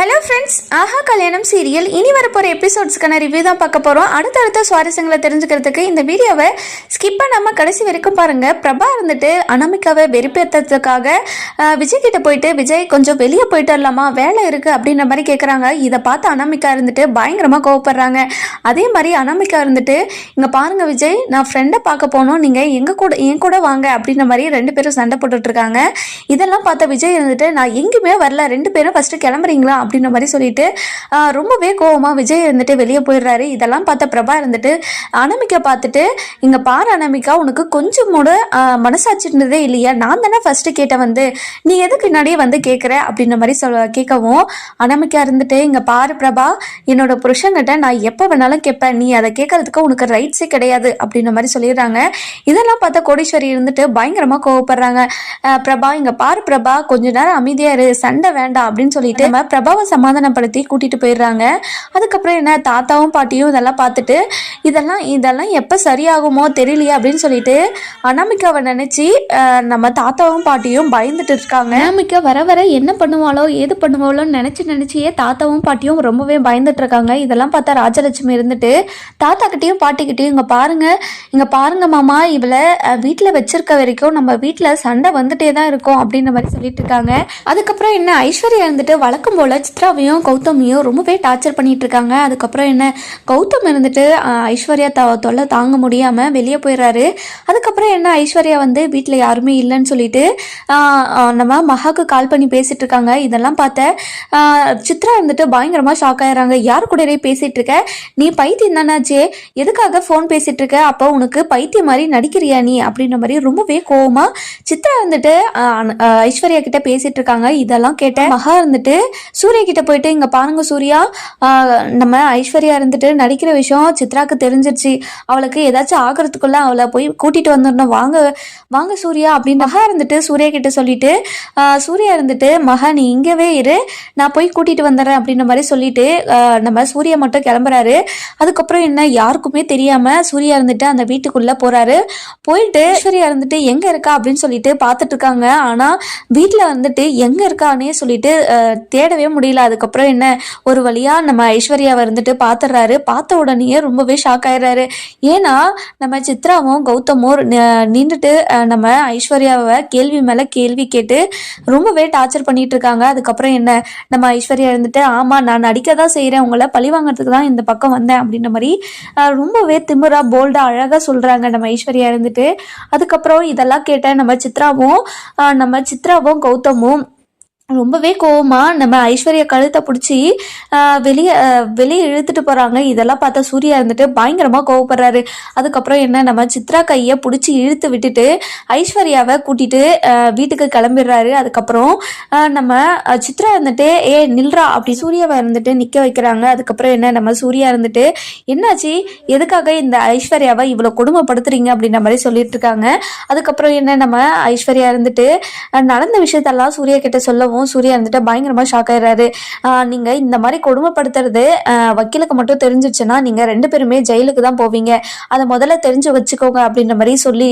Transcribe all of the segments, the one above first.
Hello friends ஆஹா கல்யாணம் serial இனி வரப்போகிற எபிசோட்ஸ்க்கான ரிவ்யூ தான் பார்க்க போகிறோம் அடுத்தடுத்த சுவாரஸ்யங்களை தெரிஞ்சுக்கிறதுக்கு இந்த வீடியோவை ஸ்கிப் பண்ணாமல் கடைசி வரைக்கும் பாருங்கள் பிரபா இருந்துட்டு அனாமிக்காவை வெறுப்பேற்றதுக்காக விஜய் கிட்ட போயிட்டு விஜய் கொஞ்சம் வெளியே போயிட்டு வரலாமா? வேலை இருக்குது அப்படின்ற மாதிரி கேட்குறாங்க இதை பார்த்து அனாமிக்கா இருந்துட்டு பயங்கரமாக கோவப்படுறாங்க. அதே மாதிரி அனாமிக்கா இருந்துட்டு இங்கே பாருங்கள் விஜய் நான் ஃப்ரெண்டை பார்க்க போனோம். நீங்கள் எங்கள் கூட என் கூட வாங்க அப்படின்ற மாதிரி ரெண்டு பேரும் சண்டை போட்டுட்ருக்காங்க இதெல்லாம் பார்த்த விஜய் இருந்துட்டு நான் எங்கேயுமே வரல. ரெண்டு பேரும் ஃபஸ்ட்டு கிளம்புறீங்களா? அப்படின்ற மாதிரி சொல்லிட்டு ரொம்பவே கோவமாக விஜய் இருந்துட்டு வெளியே போயிடுறாரு. இதெல்லாம் பார்த்த பிரபா இருந்துட்டு அனாமிகா பார்த்துட்டு இங்கே பார் அனமிக்கா உனக்கு கொஞ்சம் கூட ஆஹ், இல்லையா? நான் தானே ஃபஸ்ட்டு கேட்டேன் வந்து நீ எதுக்கு பின்னாடியே வந்து கேட்குற அப்படின்ற மாதிரி சொல்ல கேட்கவும் அனாமிகா இருந்துட்டு இங்கே பாரு பிரபா என்னோட புருஷங்கிட்ட நான் எப்போ வேணாலும் கேட்பேன் நீ அதை கேட்கறதுக்கு உனக்கு ரைட்ஸே கிடையாது. அப்படின்ற மாதிரி சொல்லிடுறாங்க. இதெல்லாம் பார்த்தா கோடீஸ்வரி இருந்துட்டு பயங்கரமாக கோவப்படுறாங்க. பிரபா இங்கே பாரு பிரபா கொஞ்ச நேரம் அமைதியாக இரு. சண்டை வேண்டாம். அப்படின்னு சொல்லிட்டு நம்ம பிரபாவை சமாதானப்படுத்தி கூட்டிட்டு போயிடுறாங்க. அதுக்கப்புறம் என்ன தாத்தாவும் பாட்டியும் இதெல்லாம் பார்த்துட்டு இதெல்லாம் இதெல்லாம் எப்போ சரியாகுமோ தெரியலையே அப்படின்னு சொல்லிட்டு அனாமிக்காவை நினச்சி நம்ம தாத்தாவும் பாட்டியும் பயந்துட்டு இருக்காங்க. அனாமிக்கா வர வர என்ன பண்ணுவாளோ ஏது பண்ணுவாளோன்னு நினச்சி நினச்சியே தாத்தாவும் பாட்டியும் ரொம்பவே பயந்துட்டு இருக்காங்க. இதெல்லாம் பார்த்தா ராஜலட்சுமி இருந்துட்டு தாத்தா கிட்டேயும் இங்கே பாருங்க. இங்கே பாருங்க மாமா இவளை வீட்டில் வச்சிருக்க வரைக்கும் நம்ம வீட்டில் சண்டை வந்துட்டே தான் இருக்கும் அப்படின்ற மாதிரி சொல்லிட்டு இருக்காங்க. அதுக்கப்புறம் என்ன ஐஸ்வர்யா இருந்துட்டு வழக்கம் போல் சித்ராவையும் கௌதமியும் ரொம்பவே டார்ச்சர் பண்ணிட்டு இருக்காங்க அதுக்கப்புறம் என்ன கௌதம் இருந்துட்டு ஐஸ்வர்யா த தொல்லை தாங்க முடியாமல் வெளியே போயிடுறாரு. அதுக்கப்புறம் என்ன ஐஸ்வர்யா வந்து வீட்டில் யாருமே இல்லைன்னு சொல்லிட்டு நம்ம மகாக்கு கால் பண்ணி பேசிட்டு இருக்காங்க இதெல்லாம் பார்த்த சித்ரா இருந்துட்டு பயங்கரமாக ஷாக் ஆயிடுறாங்க. யார் கூட பேசிட்டு இருக்க நீ பைத்தியம் தானாச்சே எதுக்காக ஃபோன் பேசிட்டு இருக்க அப்போ உனக்கு பைத்தியம் மாதிரி நடிக்கிறியா நீ? அப்படின்ற மாதிரி ரொம்பவே கோவமா சித்ரா வந்துட்டு ஐஸ்வர்யா கிட்ட பேசிட்டு இருக்காங்க இதெல்லாம் கேட்ட மகா இருந்துட்டு சூரிய கிட்ட போயிட்டு இங்க பாருங்க சூர்யா நம்ம ஐஸ்வர்யா இருந்துட்டு நடிக்கிற விஷயம் சித்ராக்கு தெரிஞ்சிருச்சு. அவளுக்கு ஏதாச்சும் ஆகிறதுக்குள்ள அவளை போய் கூட்டிட்டு வந்துடணும் வாங்க வாங்க சூர்யா அப்படின்னு மகா இருந்துட்டு சூர்யா கிட்ட சொல்லிட்டு சூர்யா இருந்துட்டு மகா நீ இங்கவே இரு. நான் போய் கூட்டிட்டு வந்துடுறேன் அப்படின்ற மாதிரி சொல்லிட்டு நம்ம சூர்யா மட்டும் கிளம்புறாரு. அதுக்கப்புறம் என்ன யாருக்குமே தெரியாம சூர்யா இருந்துட்டு அந்த வீட்டுக்குள்ள போறாரு. போயிட்டு ஐஸ்வர்யா இருந்துட்டு எங்க இருக்கா? அப்படின்னு சொல்லிட்டு பார்த்துட்டு இருக்காங்க. ஆனா வீட்டில் வந்துட்டு எங்க இருக்கானே சொல்லிட்டு தேடவே தேடவே முடியல. அதுக்கப்புறம் என்ன? ஒரு வழியா நம்ம ஐஸ்வர்யாவை இருந்துட்டு பார்த்துடுறாரு பார்த்த உடனேயே ரொம்பவே ஷாக் ஆயிடுறாரு. ஏன்னா நம்ம சித்ராவும் கௌதமும் நின்றுட்டு நம்ம ஐஸ்வர்யாவை கேள்வி மேல கேள்வி கேட்டு ரொம்பவே டார்ச்சர் பண்ணிட்டு இருக்காங்க. அதுக்கப்புறம் என்ன? நம்ம ஐஸ்வர்யா இருந்துட்டு ஆமா நான் நடிக்க தான் செய்கிறேன் உங்களை பழி வாங்குறதுக்கு தான் இந்த பக்கம் வந்தேன். அப்படின்ற மாதிரி ரொம்பவே திமிரா போல்டா அழகா சொல்றாங்க நம்ம ஐஸ்வர்யா இருந்துட்டு. அதுக்கப்புறம் இதெல்லாம் கேட்ட நம்ம சித்ராவும் நம்ம சித்ராவும் கௌதமும் ரொம்பவே கோவமா நம்ம ஐஸ்வர்யா கழுத்தை பிடிச்சி வெளியே வெளியே இழுத்துட்டு போறாங்க. இதெல்லாம் பார்த்தா சூர்யா இருந்துட்டு பயங்கரமா கோவப்படுறாரு. அதுக்கப்புறம் என்ன நம்ம சித்ரா கையை பிடிச்சி இழுத்து விட்டுட்டு ஐஸ்வர்யாவை கூட்டிட்டு வீட்டுக்கு கிளம்பிடுறாரு. அதுக்கப்புறம் நம்ம சித்ரா இருந்துட்டு ஏ நில்றா அப்படி சூர்யாவை இருந்துட்டு நிக்க வைக்கிறாங்க. அதுக்கப்புறம் என்ன நம்ம சூர்யா இருந்துட்டு என்னாச்சு? எதுக்காக இந்த ஐஸ்வர்யாவை இவ்வளோ கொடுமைப்படுத்துறீங்க? அப்படின்ற மாதிரி சொல்லிட்டு இருக்காங்க. அதுக்கப்புறம் என்ன நம்ம ஐஸ்வர்யா இருந்துட்டு நடந்த விஷயத்தெல்லாம் சூர்யா கிட்ட சொல்லவும் சூர்யா இருந்துட்டு பயங்கரமா ஷாக் ஆயிடுறாரு. நீங்கள் நீங்க இந்த மாதிரி கொடுமைப்படுத்துறது வக்கீலுக்கு மட்டும் தெரிஞ்சிச்சுன்னா நீங்க ரெண்டு பேருமே ஜெயிலுக்கு தான் போவீங்க. அதை முதல்ல தெரிஞ்சு வச்சுக்கோங்க அப்படின்ற மாதிரி சொல்லி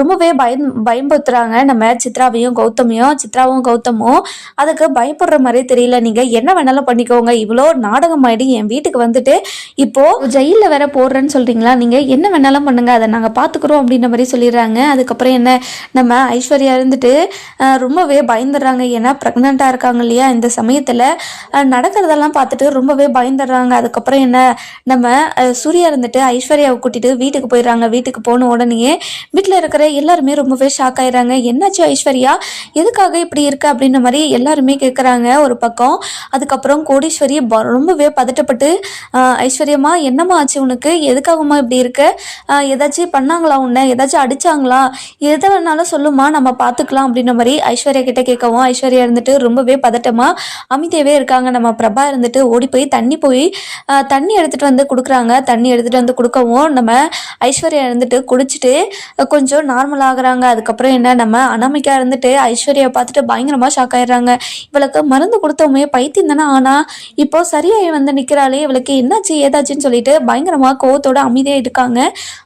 ரொம்பவே பயம் பயம்படுத்துறாங்க நம்ம சித்ராவையும் கௌதமியும் சித்ராவும் கௌதமும். அதுக்கு பயப்படுற மாதிரி தெரியல. நீங்க என்ன வேணாலும் பண்ணிக்கோங்க. இவ்வளோ நாடகம் ஆயிடு என் வீட்டுக்கு வந்துட்டு இப்போ ஜெயிலில் வேற போடுறேன்னு சொல்றீங்களா? நீங்க என்ன வேணாலும் பண்ணுங்க. அதை நாங்கள் பார்த்துக்குறோம் அப்படின்ற மாதிரி சொல்லிடுறாங்க. அதுக்கப்புறம் என்ன? நம்ம ஐஸ்வர்யா இருந்துட்டு ரொம்பவே பயந்துடுறாங்க. ஏன்னா ப்ரெக்னெண்ட்டாக இருக்காங்க இல்லையா? இந்த சமயத்தில் நடக்கிறதெல்லாம் பார்த்துட்டு ரொம்பவே பயந்துடுறாங்க. அதுக்கப்புறம் என்ன நம்ம சூர்யா இருந்துட்டு ஐஸ்வர்யாவை கூட்டிட்டு வீட்டுக்கு போயிடுறாங்க. வீட்டுக்கு போன உடனேயே வீட்டில் இருக்கிற எல்லாருமே ரொம்பவே ஷாக் ஆயிடுறாங்க. என்னாச்சு ஐஸ்வர்யா? எதுக்காக இப்படி இருக்கு? அப்படின்ற மாதிரி எல்லாருமே கேட்குறாங்க ஒரு பக்கம். அதுக்கப்புறம் கோடீஸ்வரி ப- ரொம்பவே பதட்டப்பட்டு ஐஸ்வர்யமா ஐஸ்வர்யம்மா என்னம்மா ஆச்சு உனக்கு? எதுக்காகம்மா இப்படி இருக்க? ஏதாச்சும் பண்ணாங்களா உன்னை? ஏதாச்சும் அடிச்சாங்களா? எதை வேணாலும் சொல்லுமா நம்ம பார்த்துக்கலாம். அப்படின்ற மாதிரி ஐஸ்வர்யா கிட்ட கேட்கவும் ஐஸ்வர்யா இருந்துட்டு ரொம்பவே பதட்டமா அமைதியாவே இருக்காங்க. நம்ம பிரபா இருந்துட்டு ஓடி போய் தண்ணி போய் தண்ணி எடுத்துட்டு வந்து கொடுக்குறாங்க. தண்ணி எடுத்துட்டு வந்து கொடுக்கவும் நம்ம ஐஸ்வர்யா இருந்துட்டு குடிச்சிட்டு கொஞ்சம் நார்மல் ஆகுறாங்க. அதுக்கப்புறம் என்ன நம்ம அனாமிக்கா இருந்துட்டு ஐஸ்வர்யா பார்த்துட்டு பயங்கரமா ஷாக் ஆயிடுறாங்க. இவளுக்கு மருந்து கொடுத்தோமே பைத்தியம் தானே ஆனா இப்போ சரியாகி வந்து நிக்கிறாளே. இவளுக்கு என்னாச்சு ஏதாச்சுன்னு சொல்லிட்டு பயங்கரமா கோவத்தோட அமைதியா இருக்காங்க.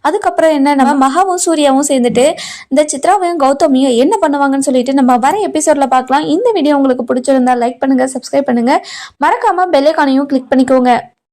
அதுக்கப்புறம் என்ன நம்ம மகாவும் சூர்யாவும் சேர்ந்துட்டு இந்த சித்ராவையும் கௌதமியும் என்ன பண்ணுவாங்கன்னு சொல்லிட்டு நம்ம வர எபிசோட்ல பார்க்கலாம். இந்த வீடியோ வீடியோ உங்களுக்கு பிடிச்சிருந்தா லைக் பண்ணுங்க சப்ஸ்கிரைப் பண்ணுங்க. மறக்காம பெல்லைக்கானையும் கிளிக் பண்ணிக்கோங்க.